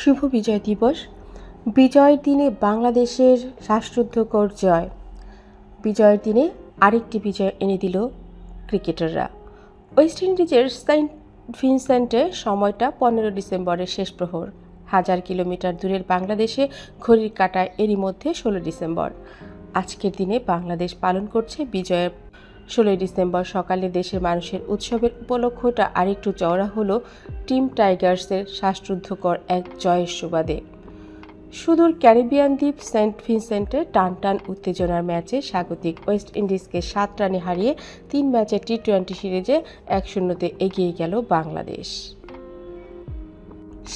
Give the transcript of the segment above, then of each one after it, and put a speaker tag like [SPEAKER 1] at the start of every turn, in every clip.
[SPEAKER 1] শুভ বিজয় দিবস। বিজয়ের দিনে বাংলাদেশের শ্বাসরুদ্ধকর জয়। বিজয়ের দিনে আরেকটি বিজয় এনে দিল ক্রিকেটাররা। ওয়েস্ট ইন্ডিজের সেন্ট ভিনসেন্টে সময়টা পনেরো ডিসেম্বরের শেষ প্রহর। হাজার কিলোমিটার দূরের বাংলাদেশে ঘড়ির কাটায় এরই মধ্যে ষোলো ডিসেম্বর। আজকের দিনে বাংলাদেশ পালন করছে বিজয়ের ষোলোই ডিসেম্বর সকালে দেশের মানুষের উৎসবের উপলক্ষটা আরেকটু চওড়া হলো টিম টাইগার্সের শ্বাসরুদ্ধকর এক জয়ের সুবাদে। সুদূর ক্যারিবিয়ান দ্বীপ সেন্ট ভিনসেন্টে টান টান উত্তেজনার ম্যাচে স্বাগতিক ওয়েস্ট ইন্ডিজকে সাত রানে হারিয়ে তিন ম্যাচের টি টোয়েন্টি সিরিজে এক শূন্যতে এগিয়ে গেল বাংলাদেশ।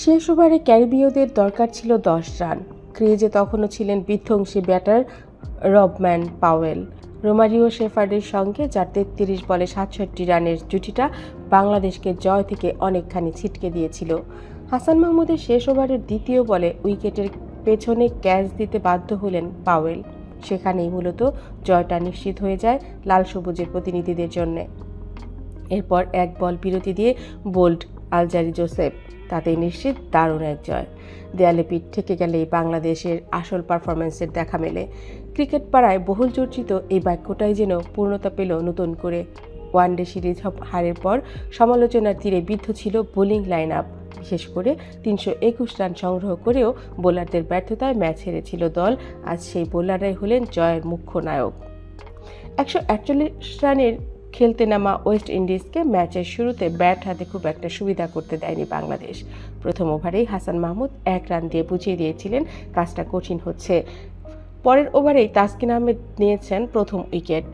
[SPEAKER 1] শেষ ওভারে ক্যারিবীয়দের দরকার ছিল দশ রান। ক্রিজে তখনও ছিলেন বিধ্বংসী ব্যাটার রবম্যান পাওয়েল। রোমারিও শেফার্ডের সঙ্গে, যার তেত্রিশ বলে সাতষট্টি রানের জুটিটা বাংলাদেশকে জয় থেকে অনেকখানি ছিটকে দিয়েছিল। হাসান মাহমুদের শেষ ওভারের দ্বিতীয় বলে উইকেটের পেছনে ক্যাচ দিতে বাধ্য হলেন পাওয়েল। সেখানেই মূলত জয়টা নিশ্চিত হয়ে যায় লাল সবুজের প্রতিনিধিদের জন্যে। এরপর এক বল বিরতি দিয়ে বোল্ড আলজারি জোসেফ, তাতেই নিশ্চিত দারুণ এক জয়। দেয়ালে পিঠ থেকে গেলেই বাংলাদেশের আসল পারফরমেন্সের দেখা মেলে। ক্রিকেট পাড়ায় বহুল চর্চিত এই বাক্যটাই যেন পূর্ণতা পেল নতুন করে। ওয়ানডে সিরিজ হারের পর সমালোচনার তীরে বিদ্ধ ছিল বোলিং লাইন আপ বিশেষ করে তিনশো একুশ রান সংগ্রহ করেও বোলারদের ব্যর্থতায় ম্যাচ হেরেছিল দল। আজ সেই বোলাররাই হলেন জয়ের মুখ্য নায়ক। একশো একচল্লিশ রানের খেলতে নামা ওয়েস্ট ইন্ডিজকে ম্যাচের শুরুতে ব্যাট হাতে খুব একটা সুবিধা করতে দেয়নি বাংলাদেশ। প্রথম ওভারেই হাসান মাহমুদ এক রান দিয়ে বুঝিয়ে দিয়েছিলেন কাজটা কঠিন হচ্ছে। পরের ওভারেই তাসকিন আহমেদ নিয়েছেন প্রথম উইকেট।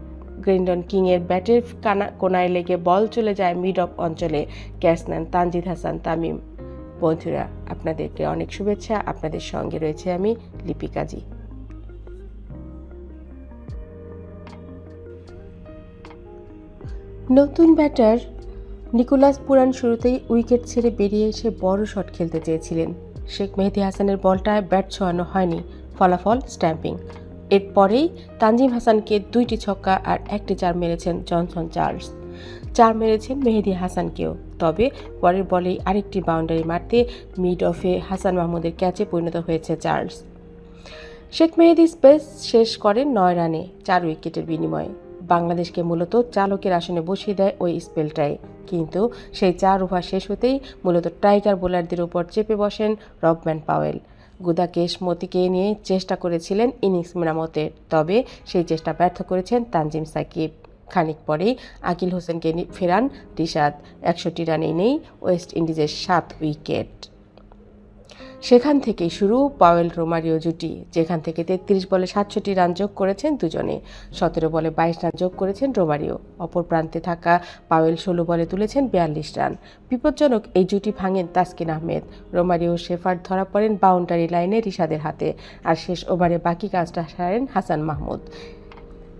[SPEAKER 1] গ্রিন্ডন কিংয়ের ব্যাটের কানা, কোনায় লেগে বল চলে যায় মিড অফ অঞ্চলে। ক্যাচ নেন তানজিদ হাসান তামিম। বন্ধুরা, আপনাদেরকে অনেক শুভেচ্ছা। আপনাদের সঙ্গে রয়েছে আমি লিপিকাজি নতুন ব্যাটার নিকোলাস পুরান শুরুতেই উইকেট ছেড়ে বেরিয়ে এসে বড় শট খেলতে চেয়েছিলেন। শেখ মেহেদি হাসানের বলটায় ব্যাট ছোঁয়ানো হয়নি। ফলাফল স্ট্যাম্পিং। এরপরেই তানজিম হাসানকে দুইটি ছক্কা আর একটি চার মেরেছেন জনসন চার্লস। চার মেরেছেন মেহেদি হাসানকেও। তবে পরের বলেই আরেকটি বাউন্ডারি মারতে মিড অফে হাসান মাহমুদের ক্যাচে পরিণত হয়েছে চার্লস। শেখ মেহেদি স্পেস শেষ করেন নয় রানে, চার উইকেটের বিনিময়ে। বাংলাদেশকে মূলত চালকের আসনে বসিয়ে দেয় ওই স্পেলটাই কিন্তু সেই চার ওভার শেষ হতেই মূলত টাইগার বোলারদের উপর চেপে বসেন রবম্যান পাওয়েল। গুদাকেশ মতিকে নিয়ে চেষ্টা করেছিলেন ইনিংস মেরামতের তবে সেই চেষ্টা ব্যর্থ করেছেন তানজিম সাকিব। খানিক পরেই আকিল হোসেনকে ফেরান রিশাদ। একষট্টি রানে নেই ওয়েস্ট ইন্ডিজের সাত উইকেট। সেখান থেকেই শুরু পাওয়েল রোমারিও জুটি, যেখান থেকে তেত্রিশ বলে সাতষট্টি রান যোগ করেছেন দুজনে। সতেরো বলে বাইশ রান যোগ করেছেন রোমারিও। অপর প্রান্তে থাকা পাওয়েল ষোলো বলে তুলেছেন বিয়াল্লিশ রান। বিপজ্জনক এই জুটি ভাঙেন তাসকিন আহমেদ। রোমারিও শেফার্ড ধরা পড়েন বাউন্ডারি লাইনে রিশাদের হাতে আর শেষ ওভারে বাকি কাজটা সারেন হাসান মাহমুদ।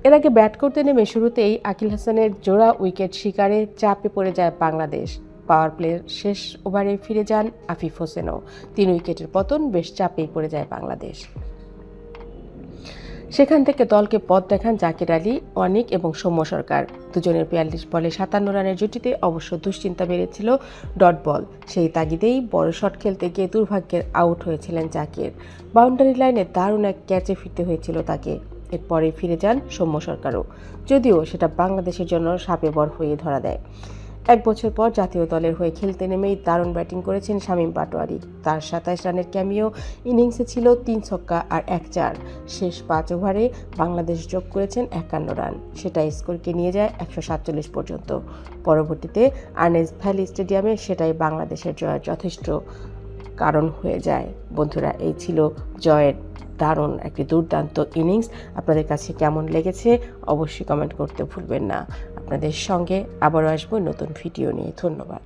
[SPEAKER 1] এর আগে ব্যাট করতে নেমে শুরুতেই আকিল হাসানের জোড়া উইকেট শিকারে চাপে পড়ে যায় বাংলাদেশ। পাওয়ার প্লের শেষ ওভারে ফিরে যান আফিফ হোসেনও। তিন উইকেটের পতন বেশ চাপেই পড়ে যায় বাংলাদেশ। সেখান থেকে দলকে পথ দেখান জাকির আলী, অনিক এবং সৌম্য সরকার। দুজনের বিয়াল্লিশ বলে সাতান্ন রানের জুটিতে অবশ্য দুশ্চিন্তা বেড়েছিল ডট বল। সেই তাগিদেই বড় শট খেলতে গিয়ে দুর্ভাগ্যের আউট হয়েছিলেন জাকির। বাউন্ডারি লাইনে দারুণ এক ক্যাচে ফিরতে হয়েছিল তাকে। এরপরে ফিরে যান সৌম্য সরকারও। যদিও সেটা বাংলাদেশের জন্য সাপে বর হয়ে ধরা দেয়। এক বছর পর জাতীয় দলের হয়ে খেলতে নেমেই দারুণ ব্যাটিং করেছেন শামীম পাটোয়ারি। তার সাতাশ রানের ক্যামিও ইনিংসে ছিল তিন ছক্কা আর এক চার। শেষ পাঁচ ওভারে বাংলাদেশ যোগ করেছেন একান্ন রান। সেটা স্কোরকে নিয়ে যায় একশো সাতচল্লিশ পর্যন্ত। পরবর্তীতে আর্নেস ভ্যালি স্টেডিয়ামে সেটাই বাংলাদেশের জয়ের যথেষ্ট। কারণ হয়ে যায়। বন্ধুরা, এই ছিল জয়ের দারুণ একটি দুর্দান্ত ইনিংস। আপনাদের কাছে কেমন লেগেছে অবশ্যই কমেন্ট করতে ভুলবেন না। আপনাদের সঙ্গে আবারও আসব নতুন ভিডিও নিয়ে। ধন্যবাদ।